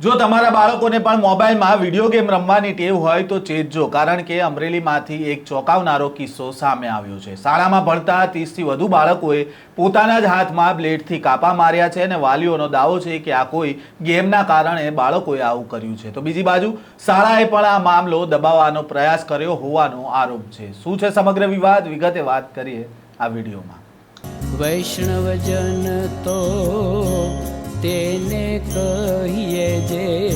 જો તમારા બાળકોને પણ મોબાઈલમાં વીડિયો ગેમ રમવાની ટેવ હોય તો ચેતજો, કારણ કે અમરેલીમાંથી એક ચોંકાવનારો કિસ્સો સામે આવ્યો છે. શાળામાં ભણતા ત્રીસથી વધુ બાળકોએ પોતાના જ હાથમાં બ્લેડથી કાપા માર્યા છે અને વાલીઓનો દાવો છે કે આ કોઈ ગેમના કારણે બાળકોએ આવું કર્યું છે. તો બીજી બાજુ, શાળાએ પણ આ મામલો દબાવવાનો પ્રયાસ કર્યો હોવાનો આરોપ છે. શું છે સમગ્ર વિવાદ? વિગતે વાત કરીએ આ વિડીયોમાં. વૈષ્ણવજન તેને કહીએ જે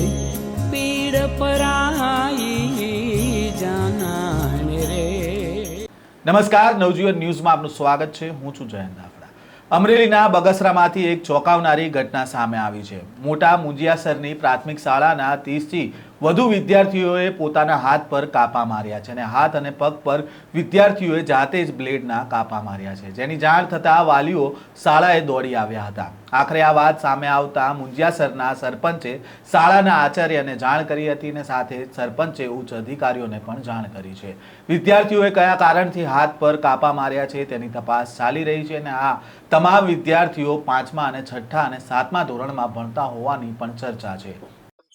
પીડ પરાઈ જાનાને રે. નમસ્કાર, નવજીવન ન્યૂઝમાં આપનું સ્વાગત છે. હું છું જયંત અમરેલીના બગસરામાંથી એક ચોંકાવનારી ઘટના સામે આવી છે. મોટા મુંજિયાસરની પ્રાથમિક શાળાના ત્રીસથી વધુ વિદ્યાર્થીઓએ પોતાના હાથ પર કાપા માર્યા છે અને હાથ અને પગ પર વિદ્યાર્થીઓએ જાતે જ બ્લેડના કાપા માર્યા છે. જેની જાણ થતાં વાલીઓ શાળાએ દોડી આવ્યા હતા. આખરે આ વાત સામે આવતા મુંજિયાસરના સરપંચે શાળાના આચાર્યને જાણ કરી હતી અને સાથે સરપંચે ઉચ્ચ અધિકારીઓને પણ જાણ કરી છે. વિદ્યાર્થીઓએ કયા કારણથી હાથ પર કાપા માર્યા છે તેની તપાસ ચાલી રહી છે અને આ તમામ વિદ્યાર્થીઓ પાંચમા અને છઠ્ઠા અને સાતમા ધોરણમાં ભણતા હોવાની પણ ચર્ચા છે.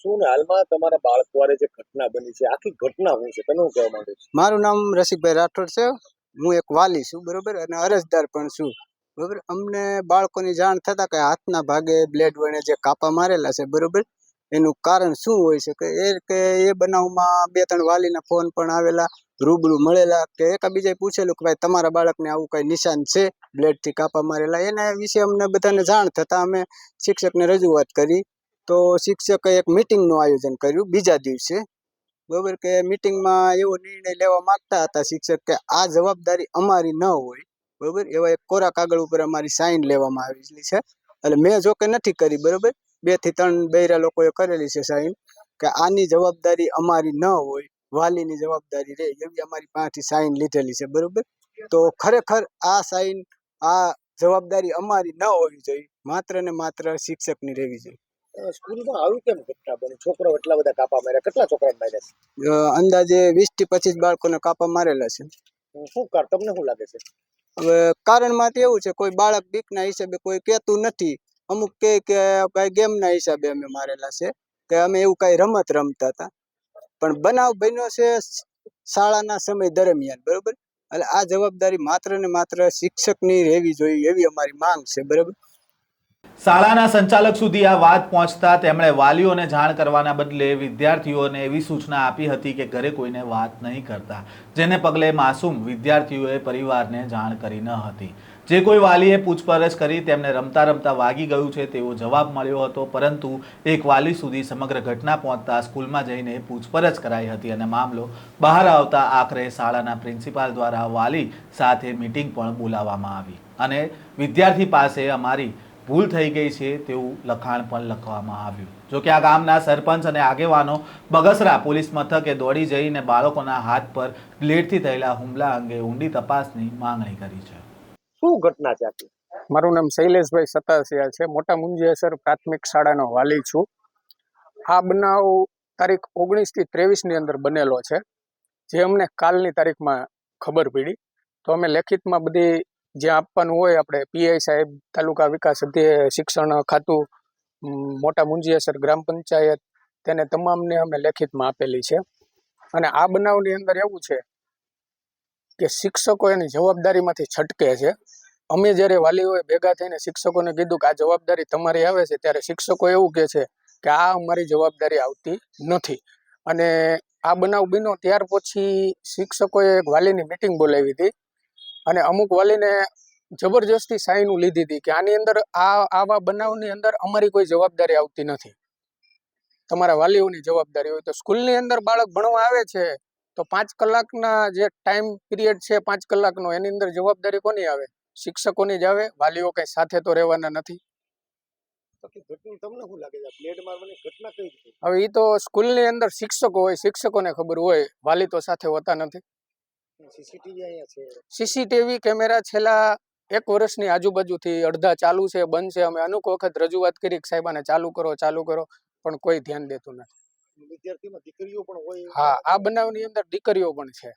શું હાલમાં તમારા બાળકવારે જે ઘટના બની છે, આખી ઘટના હું છે તમે કહેવા માંગો છો? મારું નામ રસિકભાઈ રાઠોડ છે. હું એક વાલી છું, બરોબર? અને અરજદાર પણ છું, બરોબર? અમને બાળકોની જાણ થતા કે હાથના ભાગે બ્લેડ વડે જે કાપા મારેલા છે, બરોબર? એનું કારણ શું હોય છે? કે એ કે એ બનાવમાં બે ત્રણ વાલીના ફોન પણ આવેલા, રૂબરૂ મળેલા, કે એકાબીજાએ પૂછેલું કે ભાઈ તમારા બાળકને આવું કંઈ નિશાન છે, બ્લેડથી કાપા મારેલા? એના વિશે અમને બધાને જાણ થતા અમે શિક્ષકને રજૂઆત કરી. તો શિક્ષકે એક મિટિંગનું આયોજન કર્યું બીજા દિવસે. બરોબર કે મિટિંગમાં એવો નિર્ણય લેવા માંગતા હતા શિક્ષક કે આ જવાબદારી અમારી ન હોય. બરોબર? એવા એક કોરા કાગળ ઉપર અમારી સાઈન લેવામાં આવેલી છે. એટલે મેં જો કે નથી કરી, બરોબર? બેથી ત્રણ બૈરા લોકોએ કરેલી છે સાઈન કે આની જવાબદારી અમારી ન હોય, વાલીની જવાબદારી રહે એવી અમારી પાસેથી સાઈન લીધેલી છે, બરોબર? તો ખરેખર આ સાઈન આ જવાબદારી અમારી ન હોવી જોઈએ. માત્ર ને માત્ર શિક્ષકની રહેવી જોઈએ. સ્કૂલમાં આવ્યું કેમ ઘટના બની? છોકરાઓ એટલા બધા કાપા માર્યા. કેટલા છોકરા માર્યા છે? અંદાજે વીસથી પચીસ બાળકોને કાપા મારેલા છે. શું કાર તમને શું લાગે છે? હવે કારણમાં તો એવું છે કોઈ બાળક બીકના હિસાબે કોઈ કહેતું નથી. અમુક કે કે ભાઈ ગેમના હિસાબે અમે મારેલા છે કે અમે એવું કઈ રમત રમતા હતા. પણ બનાવ બન્યો છે શાળાના સમય દરમિયાન બરોબર? એટલે આ જવાબદારી માત્ર ને માત્ર શિક્ષકની રહેવી જોઈએ એવી અમારી માંગ છે બરોબર? શાળાના સંચાલક સુધી આ વાત પહોંચતા તેમણે વાલીઓને જાણ કરવાના બદલે વિદ્યાર્થીઓને એવી સૂચના આપી હતી કે ઘરે કોઈને વાત નહીં કરતા, જેને પગલે માસૂમ વિદ્યાર્થીઓએ પરિવારને જાણ કરી ન હતી. જે કોઈ વાલીએ પૂછપરછ કરી તેમને રમતા રમતા વાગી ગયું છે તેવો જવાબ મળ્યો હતો, પરંતુ એક વાલી સુધી સમગ્ર ઘટના પહોંચતા સ્કૂલમાં જઈને પૂછપરછ કરાઈ હતી અને મામલો બહાર આવતા આખરે શાળાના પ્રિન્સિપાલ દ્વારા વાલી સાથે મીટિંગ પણ બોલાવવામાં આવી. અને વિદ્યાર્થી પાસે અમારી ભૂલ થઈ ગઈ છે તેવું લખાણ પણ લખવામાં આવ્યું. જો કે આ ગામના સરપંચ અને આગેવાનો બગસરા પોલીસ મથકે દોડી જઈને બાળકોના હાથ પર બ્લેડથી થયેલા હુમલા અંગે ઊંડી તપાસની માંગણી કરી છે. શું ઘટના છે મારું નામ શૈલેષભાઈ સતાસિયા છે. મોટા મુંજિયાસર પ્રાથમિક શાળાનો વાલી છું. આ બનાવ તારીખ ઓગણીસથી ત્રેવીસની અંદર બનેલો છે. જે અમને કાલની તારીખમાં ખબર પડી. તો અમે લેખિતમાં બધી જે આપવાનું હોય આપણે પીઆઈ સાહેબ, તાલુકા વિકાસ શિક્ષણ ખાતું મોટા મુંજીયાસર ગ્રામ પંચાયત, તેને તમામને અમે લેખિતમાં આપેલી છે. અને આ બનાવની અંદર એવું છે કે શિક્ષકો એની જવાબદારીમાંથી છટકે છે. અમે જ્યારે વાલીઓએ ભેગા થઈને શિક્ષકોને કીધું કે આ જવાબદારી તમારી આવે છે, ત્યારે શિક્ષકો એવું કહે છે કે આ અમારી જવાબદારી આવતી નથી. અને આ બનાવ બીનો ત્યાર પછી શિક્ષકોએ એક વાલીની મિટિંગ બોલાવી હતી. અને અમુક વાલીને જબરજસ્તી સાઈનું લીધી હતી કે આની અંદર આ આવા બનાવની અંદર અમારી કોઈ જવાબદારી આવતી નથી. તમારા વાલીઓની જવાબદારી હોય તો સ્કૂલની અંદર બાળક ભણવા આવે છે તો પાંચ કલાકના જે ટાઈમ પીરિયડ છે પાંચ કલાકનો એની અંદર જવાબદારી કોની આવે? શિક્ષકોની જ આવે વાલીઓ કઈ સાથે તો રહેવાના નથી? હવે એ તો સ્કૂલની અંદર શિક્ષકો હોય શિક્ષકોને ખબર હોય વાલી તો સાથે હોતા નથી. સીસીટીવી કેમેરા છેલ્લા એક વર્ષની આજુબાજુથી અડધા ચાલુ છે બંધ છે. અમે અનુક વખત રજૂઆત કરી કે સાહેબ આને ચાલુ કરો ચાલુ કરો પણ કોઈ ધ્યાન દેતું નથી. વિદ્યાર્થીમાં દીકરીઓ પણ હોય હા આ બનાવની અંદર દીકરીઓ પણ છે.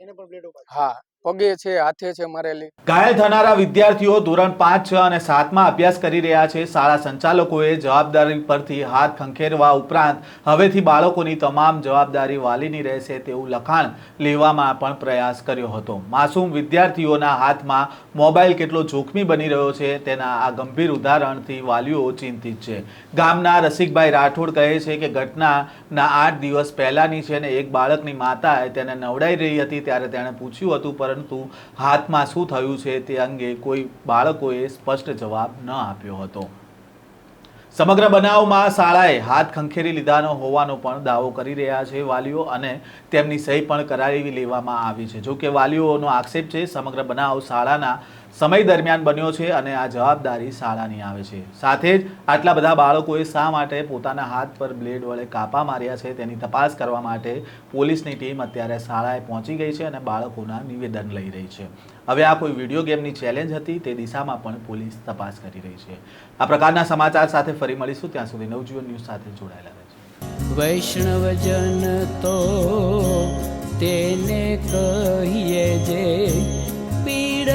એને પણ બ્લેડો હા પગે છે, હાથે છે મરેલી. ઘાયલ થનારા વિદ્યાર્થીઓ ધોરણ પાંચ, છ અને સાતમાં અભ્યાસ કરી રહ્યા છે. શાળા સંચાલકોએ જવાબદારી પરથી હાથ ખંખેરવા ઉપરાંત હવેથી બાળકોની તમામ જવાબદારી વાલીની રહેશે તેવું લખાણ લેવામાં પણ પ્રયાસ કર્યો હતો. માસૂમ વિદ્યાર્થીઓના હાથમાં મોબાઈલ કેટલો જોખમી બની રહ્યો છે તેના આ ગંભીર ઉદાહરણથી વાલીઓ ચિંતિત છે. ગામના રસિકભાઈ રાઠોડ કહે છે કે ઘટનાના આઠ દિવસ પહેલાની છે અને એક બાળકની માતાએ તેને નવડાઈ રહી હતી ત્યારે તેણે પૂછ્યું હતું, પરંતુ હાથમાં શું થયું છે તે અંગે કોઈ બાળકોએ સ્પષ્ટ જવાબ ન આપ્યો હતો. સમગ્ર બનાવમાં શાળાએ હાથ ખંખેરી લીધાનો હોવાનો પણ દાવો કરી રહ્યા છે વાલીઓ અને તેમની સહી પણ કરાવી લેવામાં આવી છે. જો કે વાલીઓનો આક્ષેપ છે, સમગ્ર બનાવ શાળાના સમય દરમિયાન બન્યો છે અને આ જવાબદારી શાળાની આવે છે. સાથે જ આટલા બધા બાળકોએ શા માટે પોતાના હાથ પર બ્લેડ વડે કાપા માર્યા છે તેની તપાસ કરવા માટે પોલીસની ટીમ અત્યારે શાળાએ પહોંચી ગઈ છે અને બાળકોના નિવેદન લઈ રહી છે. હવે આ કોઈ વીડિયો ગેમની ચેલેન્જ હતી તે દિશામાં પણ પોલીસ તપાસ કરી રહી છે. આ પ્રકારના સમાચાર સાથે ફરી મળીશું. ત્યાં સુધી નવજીવન ન્યૂઝ સાથે જોડાયેલા રહેજો. વૈષ્ણવજન તો તેને કહીએ જે पीड